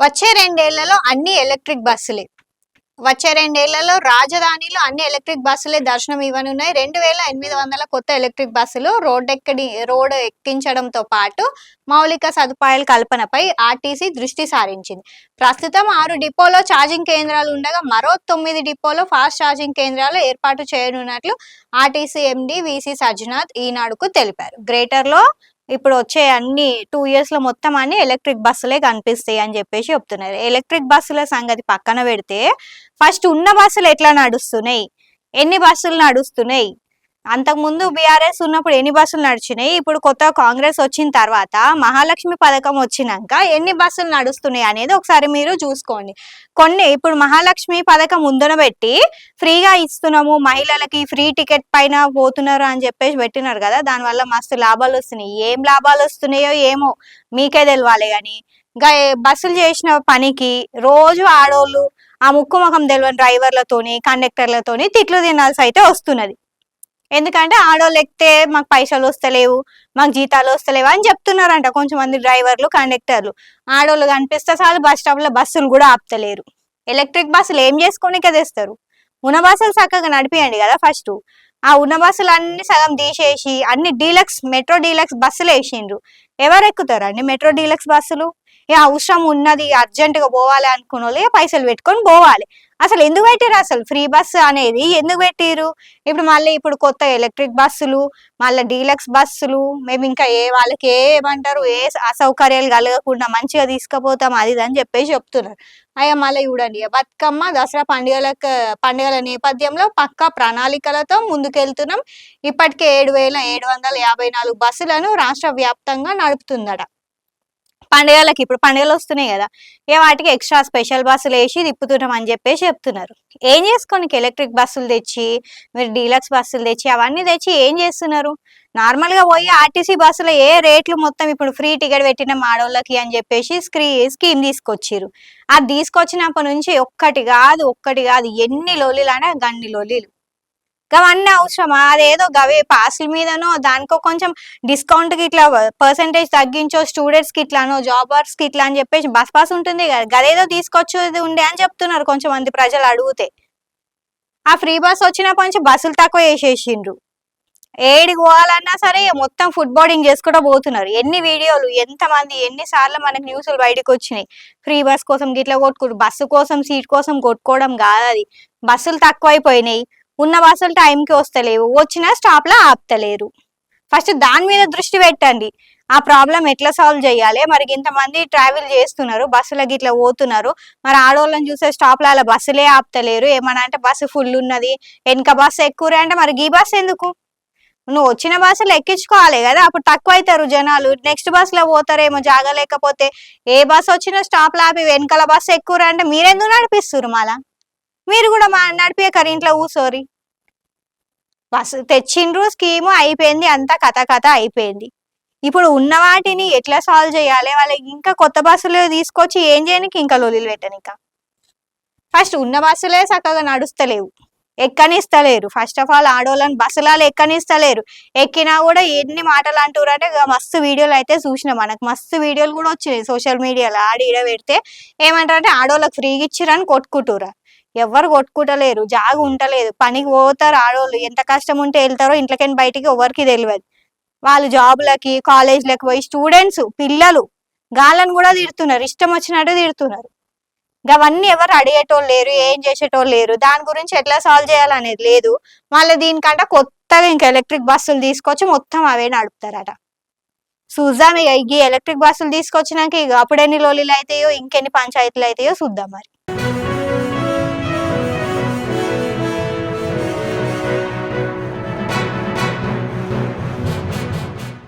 వచ్చే రెండేళ్ళలో అన్ని ఎలక్ట్రిక్ బస్సులే. వచ్చే రెండేళ్ళలో రాజధానిలో అన్ని ఎలక్ట్రిక్ బస్సులే దర్శనం ఇవ్వనున్నాయి. రెండు వేల ఎనిమిది వందల కొత్త ఎలక్ట్రిక్ బస్సులు రోడ్డెక్కడి రోడ్ ఎక్కించడంతో పాటు మౌలిక సదుపాయాల కల్పనపై ఆర్టీసీ దృష్టి సారించింది. ప్రస్తుతం ఆరు డిపోలో ఛార్జింగ్ కేంద్రాలు ఉండగా మరో తొమ్మిది డిపోలో ఫాస్ట్ ఛార్జింగ్ కేంద్రాలు ఏర్పాటు చేయనున్నట్లు ఆర్టీసీ ఎండి విసి సజ్జనాథ్ ఈనాడుకు తెలిపారు. గ్రేటర్లో ఇప్పుడు వచ్చే అన్ని టూ ఇయర్స్లో మొత్తం అన్ని ఎలక్ట్రిక్ బస్సులే కనిపిస్తాయి అని చెప్పేసి చెప్తున్నారు. ఎలక్ట్రిక్ బస్సుల సంగతి పక్కన పెడితే ఫస్ట్ ఉన్న బస్సులు ఎట్లా నడుస్తున్నాయి? ఎన్ని బస్సులు నడుస్తున్నాయి? అంతకుముందు బీఆర్ఎస్ ఉన్నప్పుడు ఎన్ని బస్సులు నడిచినాయి? ఇప్పుడు కొత్త కాంగ్రెస్ వచ్చిన తర్వాత మహాలక్ష్మి పథకం వచ్చినాక ఎన్ని బస్సులు నడుస్తున్నాయి అనేది ఒకసారి మీరు చూసుకోండి. కొన్ని ఇప్పుడు మహాలక్ష్మి పథకం ముందున పెట్టి ఫ్రీగా ఇస్తున్నాము మహిళలకి ఫ్రీ టికెట్ పైన పోతున్నారు అని చెప్పేసి పెట్టినారు కదా. దానివల్ల మస్తు లాభాలు వస్తున్నాయి. ఏం లాభాలు వస్తున్నాయో ఏమో మీకే తెలియాలి కానీ ఇంకా బస్సులు చేసిన పనికి రోజు ఆడోళ్ళు ఆ ముక్కు ముఖం తెలియని డ్రైవర్లతోని కండక్టర్లతోని తిట్లు తినాల్సి అయితే వస్తున్నది. ఎందుకంటే ఆడోళ్ళు ఎక్కితే మాకు పైసలు వస్తలేవు మాకు జీతాలు వస్తలేవు అని చెప్తున్నారంట కొంచెం మంది డ్రైవర్లు కండక్టర్లు. ఆడోళ్ళు కనిపిస్తే చాలు బస్ స్టాప్లో బస్సులు కూడా ఆపుతలేరు. ఎలక్ట్రిక్ బస్సులు ఏం చేసుకోనికే తెస్తారు? ఉన్న బస్సులు చక్కగా నడిపియండి కదా ఫస్ట్. ఆ ఉన్న బస్సులు అన్ని సగం తీసేసి అన్ని డీలక్స్ మెట్రో డీలక్స్ బస్సులు వేసిండ్రు. ఎవరు ఎక్కుతారు అండి మెట్రో డీలక్స్ బస్సులు? ఏ అవసరం ఉన్నది అర్జెంట్గా పోవాలి అనుకున్న పైసలు పెట్టుకొని పోవాలి. అసలు ఎందుకు పెట్టారు అసలు? ఫ్రీ బస్సు అనేది ఎందుకు పెట్టారు ఇప్పుడు మళ్ళీ ఇప్పుడు కొత్త ఎలక్ట్రిక్ బస్సులు మళ్ళీ డీలక్స్ బస్సులు మేము ఇంకా ఏ వాళ్ళకి ఏమంటారు ఏ అసౌకర్యాలు కలగకుండా మంచిగా తీసుకుపోతాం అది అని చెప్పేసి చెప్తున్నారు. అయ్యా మళ్ళీ చూడండి బతుకమ్మ దసరా పండుగలకు పండుగల నేపథ్యంలో పక్కా ప్రణాళికలతో ముందుకెళ్తున్నాం. ఇప్పటికే ఏడు వేల ఏడు వందల యాభై నాలుగు బస్సులను రాష్ట్ర వ్యాప్తంగా నడుపుతుందట. పండుగలకి ఇప్పుడు పండుగలు వస్తున్నాయి కదా ఏ వాటికి ఎక్స్ట్రా స్పెషల్ బస్సులు వేసి తిప్పుతున్నాం అని చెప్పేసి చెప్తున్నారు. ఏం చేసుకోనికి ఎలక్ట్రిక్ బస్సులు తెచ్చి మీరు డీలక్స్ బస్సులు తెచ్చి అవన్నీ తెచ్చి ఏం చేస్తున్నారు? నార్మల్గా పోయి ఆర్టీసీ బస్సులో ఏ రేట్లు మొత్తం ఇప్పుడు ఫ్రీ టికెట్ పెట్టిన మాడోళ్ళకి అని చెప్పేసి స్క్రీ స్కీమ్ తీసుకొచ్చిరు అది తీసుకొచ్చినప్పటి నుంచి ఒక్కటి కాదు ఒక్కటి కాదు ఎన్ని లోలీలు అంటే గన్ని లోలీలు అవన్నీ అవసరమా? అదేదో గవి పాస్ల మీదనో దానికో కొంచెం డిస్కౌంట్కి ఇట్లా పర్సంటేజ్ తగ్గించో స్టూడెంట్స్కి ఇట్లానో జాబర్స్కి ఇట్లా అని చెప్పేసి బస్ పాస్ ఉంటుంది కదా. గదేదో తీసుకొచ్చేది ఉండే అని చెప్తున్నారు కొంచెం మంది ప్రజలు అడిగితే. ఆ ఫ్రీ బస్ వచ్చినప్పటి నుంచి బస్సులు తక్కువ వేసేసిండ్రు ఏడికి పోవాలన్నా సరే మొత్తం ఫుడ్ బోర్డింగ్ చేసుకుంటూ పోతున్నారు. ఎన్ని వీడియోలు ఎంతమంది ఎన్నిసార్లు మనకు న్యూస్లు బయటకు వచ్చినాయి. ఫ్రీ బస్ కోసం గిట్లా కొట్టుకుంటు బస్సు కోసం సీట్ కోసం కొట్టుకోవడం కాదు అది. బస్సులు తక్కువైపోయినాయి. ఉన్న బస్సులు టైంకి వస్తలేవు. వచ్చిన స్టాప్లో ఆపుతలేరు. ఫస్ట్ దాని మీద దృష్టి పెట్టండి. ఆ ప్రాబ్లం ఎట్లా సాల్వ్ చేయాలి? మరి ఇంతమంది ట్రావెల్ చేస్తున్నారు బస్సులకి ఇట్లా పోతున్నారు. మరి ఆడవాళ్ళని చూసే స్టాప్లో అలా బస్సులే ఆపుతలేరు. ఏమన్నా అంటే బస్సు ఫుల్ ఉన్నది వెనక బస్సు ఎక్కువ అంటే మరి ఈ బస్సు ఎందుకు? నువ్వు వచ్చిన బస్సులు ఎక్కించుకోవాలి కదా అప్పుడు తక్కువ అవుతారు జనాలు. నెక్స్ట్ బస్సులో పోతారేమో జాగలేకపోతే ఏ బస్సు వచ్చినా స్టాప్లో ఆపి వెనకాల బస్సు ఎక్కువ అంటే మీరెందుకు నడిపిస్తున్నారు మళ్ళా? మీరు కూడా మా నడిపేకారు ఇంట్లో ఊసోరి బస్సు తెచ్చిండ్రు స్కీము అయిపోయింది అంతా కథ కథ అయిపోయింది. ఇప్పుడు ఉన్న వాటిని ఎట్లా సాల్వ్ చేయాలి? వాళ్ళకి ఇంకా కొత్త బస్సులు తీసుకొచ్చి ఏం చేయడానికి ఇంకా లొలిలు పెట్టనిక ఫస్ట్ ఉన్న బస్సులే చక్కగా నడుస్తలేవు. ఎక్కనిస్తలేరు. ఫస్ట్ ఆఫ్ ఆల్ ఆడోళ్ళని బస్సులాలు ఎక్కనిస్తలేరు. ఎక్కినా కూడా ఎన్ని మాటలు అంటారు అంటే ఇక మస్తు వీడియోలు అయితే చూసినాం. మనకు మస్తు వీడియోలు కూడా వచ్చినాయి సోషల్ మీడియాలో. ఆడి ఈడ పెడితే ఏమంటారంటే ఆడోళ్ళకి ఫ్రీగా ఇచ్చిరని కొట్టుకుంటురా ఎవరు కొట్టుకుంటలేరు జాగు ఉంటలేదు. పనికి పోతారు ఆడోళ్ళు. ఎంత కష్టం ఉంటే వెళ్తారో ఇంట్లోకి బయటికి ఎవరికి తెలియదు వాళ్ళు జాబులకి కాలేజ్లకి పోయి స్టూడెంట్స్ పిల్లలు గాళ్ళని కూడా తిడుతున్నారు. ఇష్టం వచ్చినట్టు తిడుతున్నారు. అవన్నీ ఎవరు అడిగేటోళ్ళు లేరు ఏం చేసేటోళ్ళు లేరు. దాని గురించి ఎట్లా సాల్వ్ చేయాలనేది లేదు. మళ్ళీ దీనికంటే కొత్తగా ఇంకా ఎలక్ట్రిక్ బస్సులు తీసుకొచ్చి మొత్తం అవే నడుపుతారట. చూద్దాం ఇక ఈ ఎలక్ట్రిక్ బస్సులు తీసుకొచ్చినాక ఇక అప్పుడెన్ని లోలీలు అవుతాయో ఇంకెన్ని పంచాయతీలు అవుతాయో చూద్దాం మరి.